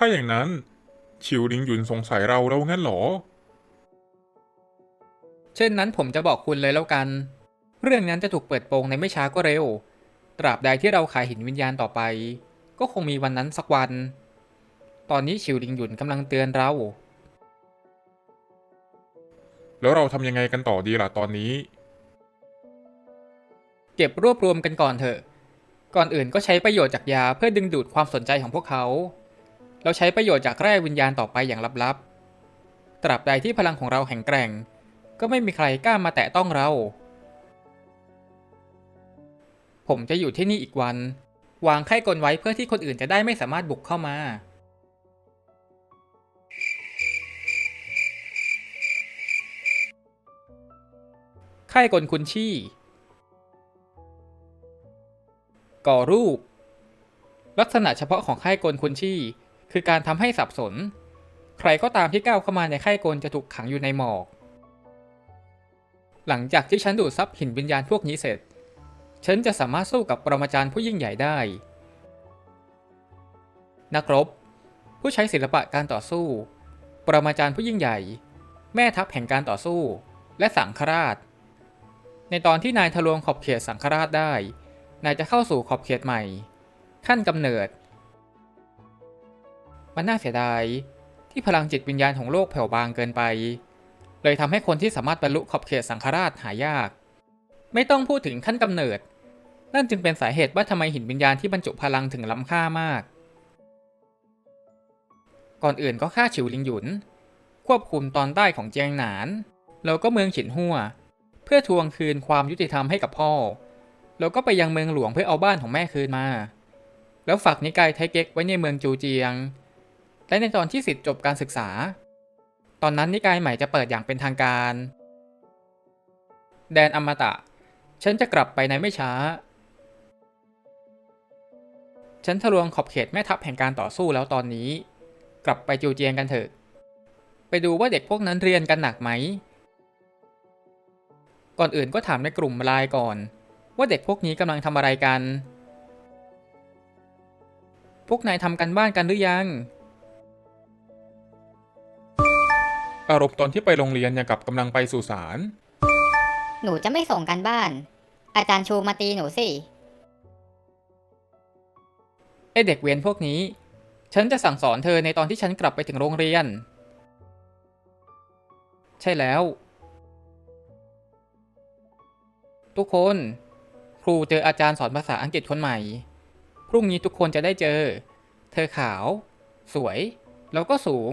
ถ้าอย่างนั้นชิวลิงหยุนสงสัยเราแล้วงั้นเหรอ เช่นนั้นผมจะบอกคุณเลยแล้วกัน เรื่องนั้นจะถูกเปิดโปงในไม่ช้าก็เร็ว ตราบใดที่เราขายหินวิญญาณต่อไป ก็คงมีวันนั้นสักวัน ตอนนี้ชิวลิงหยุนกำลังเตือนเรา แล้วเราทำยังไงกันต่อดีล่ะตอนนี้ เก็บรวบรวมกันก่อนเถอะ ก่อนอื่นก็ใช้ประโยชน์จากยาเพื่อดึงดูดความสนใจของพวกเขา เราใช้ประโยชน์จากแร่วิญญาณต่อไปอย่างลับๆ ตราบใดที่พลังของเราแข็งแกร่ง ก็ไม่มีใครกล้ามาแตะต้องเรา ผมจะอยู่ที่นี่อีกวัน วางไข้กลไว้เพื่อที่คนอื่นจะได้ไม่สามารถบุกเข้ามา ไข้กลคุณชี่ ก่อรูป ลักษณะเฉพาะของไข้กลคุณชี่ คือการทำให้สับสน ใครก็ตามที่ก้าวเข้ามาในไข้กลจะถูกขังอยู่ในหมอก หลังจากที่ฉันดูดซับหินวิญญาณพวกนี้เสร็จ ฉันจะสามารถสู้กับปรมาจารย์ผู้ยิ่งใหญ่ได้ นักรบ ผู้ใช้ศิลปะการต่อสู้ ปรมาจารย์ผู้ยิ่งใหญ่ แม่ทัพแห่งการต่อสู้ และสังฆราช ในตอนที่นายทะลวงขอบเขตสังฆราชได้ นายจะเข้าสู่ขอบเขตใหม่ ขั้นกำเนิด มันน่าเสียดาย ที่พลังจิตวิญญาณของโลกแผ่วบางเกินไป เลยทำให้คนที่สามารถบรรลุขอบเขตสังฆราชหายาก ไม่ต้องพูดถึงขั้นกำเนิด นั่นจึงเป็นสาเหตุว่าทำไมหินวิญญาณที่บรรจุพลังถึงล้ำค่ามาก ก่อนอื่นก็ฆ่าฉิวลิงหยุน ควบคุมตอนใต้ของเจียงหนาน แล้วก็เมืองฉินหัวเพื่อทวงคืนความยุติธรรมให้กับพ่อ แล้วก็ไปยังเมืองหลวงเพื่อเอาบ้านของแม่คืนมา แล้วฝากนิกายไทเก๊กไว้ในเมืองจูเจียง และในตอนที่สิทธิ์จบการศึกษา ตอนนั้นนิกายใหม่จะเปิดอย่างเป็นทางการ แดนอมตะ ฉันจะกลับไปในไม่ช้า ฉันทะลวงขอบเขตแม่ทัพแห่งการต่อสู้แล้วตอนนี้ กลับไปจูเจียงกันเถอะ ไปดูว่าเด็กพวกนั้นเรียนกันหนักไหม ก่อนอื่นก็ถามในกลุ่มไลน์ก่อน ว่าเด็กพวกนี้กำลังทำอะไรกัน พวกนายทำกันบ้านกันหรือยัง อารมณ์ตอนที่ไปโรงเรียนอย่างกับกำลังไปสู่ศาล หนูจะไม่ส่งกันบ้าน อาจารย์ชูมาตีหนูสิ ไอเด็กเวียนพวกนี้ ฉันจะสั่งสอนเธอในตอนที่ฉันกลับไปถึงโรงเรียน ใช่แล้ว ทุกคน ครูเจออาจารย์สอนภาษาอังกฤษคนใหม่ พรุ่งนี้ทุกคนจะได้เจอ เธอขาว สวย แล้วก็สูง